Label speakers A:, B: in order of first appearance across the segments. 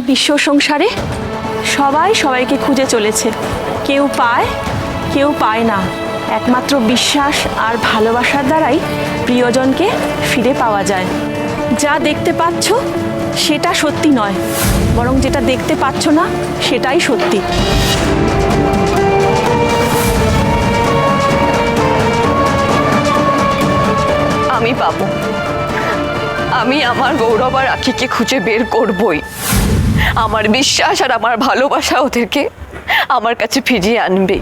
A: বিশ্ব সংসারে? সবাই সবাইকে খুঁজে চলেছে। কেউ পায় কেউ পায় না। একমাত্র বিশ্বাস আর ভালোবাসার দ্বারাই প্রিয়জনকে ফিরে পাওয়া যায়। যা দেখতে পাচ্ছ, সেটা সত্যি নয়। বরং যেটা দেখতে পাচ্ছ না, সেটাই সত্যি।
B: আমি পাবো। আমি আমার গৌরব আর আখিকে খুঁজে বের করবই। আমার বিশ্বাস আর আমার ভালোবাসা ওদেরকে আমার কাছে ফিরিয়ে আনবে।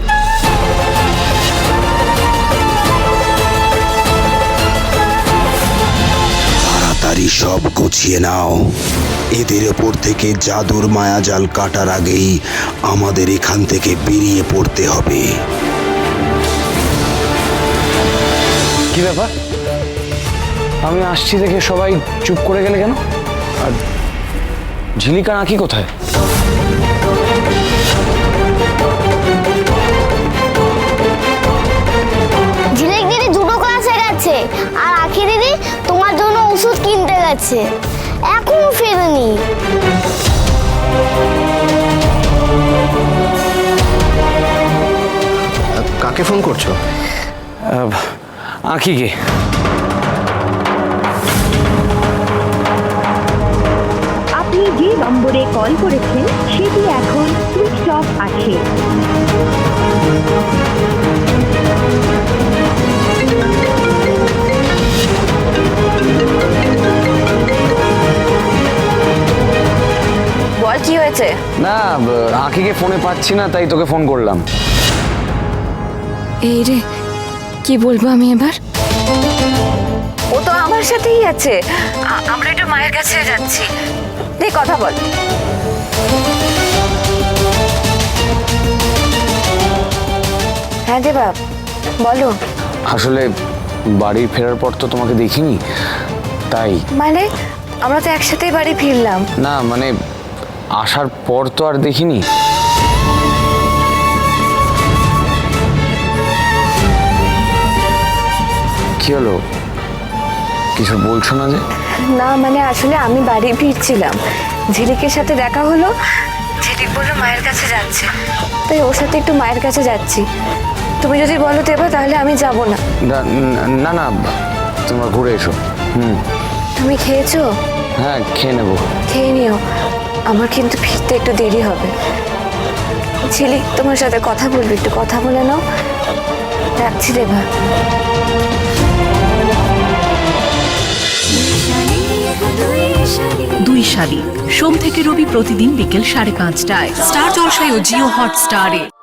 C: তাড়াতাড়ি সব গুছিয়ে নাও। এদের ওপর থেকে জাদুর মায়াজাল কাটার আগেই আমাদের এখান থেকে বেরিয়ে পড়তে হবে।
D: কি ব্যাপার? আমি আসছি দেখে সবাই চুপ করে গেলে কেন? আর ঝিলিকা নাকি কোথায়?
E: ঝিলিক দিদি দুটো ক্লাসে গেছে। আর আখি দিদি তোমার জন্য ওষুধ কিনতে গেছে। এখনও ফেরেনি।
F: কাকে ফোন করছ?
D: আহ,
G: নম্বরে কল করেছেন সেটি এখন সুইচ অফ আছে।
B: বল কি হয়েছে?
D: না ব- আঁখিকে ফোনে পাচ্ছি না তাই তোকে ফোন করলাম।
H: এই রে কি বলব আমি এবার?
B: আমার সাথেই আছে। আমরা একটু মায়ের কাছে যাচ্ছি। তুই কথা বল। হ্যাঁ দেবা বলো।
D: আসলে বাড়ি ফেরার পর তো তোমাকে দেখিনি তাই।
B: মানে আমরা তো একসাথেই বাড়ি ফিরলাম।
D: না মানে আসার পর তো আর দেখিনি। কি হলো? কিছু বলছো না যে?
B: না মানে আসলে আমি বাড়ি ফিরছিলাম। ঝিলিকের সাথে দেখা হলো। ঝিলিক বলল মায়ের কাছে যাচ্ছে। তাই ওর সাথে একটু মায়ের কাছে যাচ্ছি। তুমি যদি বলো দেবা তাহলে আমি যাব
D: না। না না তোমরা ঘুরে এসো। হুম।
B: তুমি খেয়েছো?
D: হ্যাঁ খেয়ে নেব।
B: খেয়ে নিও। আমার কিন্তু ফিরতে একটু দেরি হবে। ঝিলিক তোমার সাথে কথা বলবে একটু কথা বলে নাও। রাখছি দেবা
I: দুই শালিক সোম থেকে রবি প্রতিদিন বিকেল সাড়ে পাঁচটায়। স্টার জলসায় ও জিও হটস্টারে।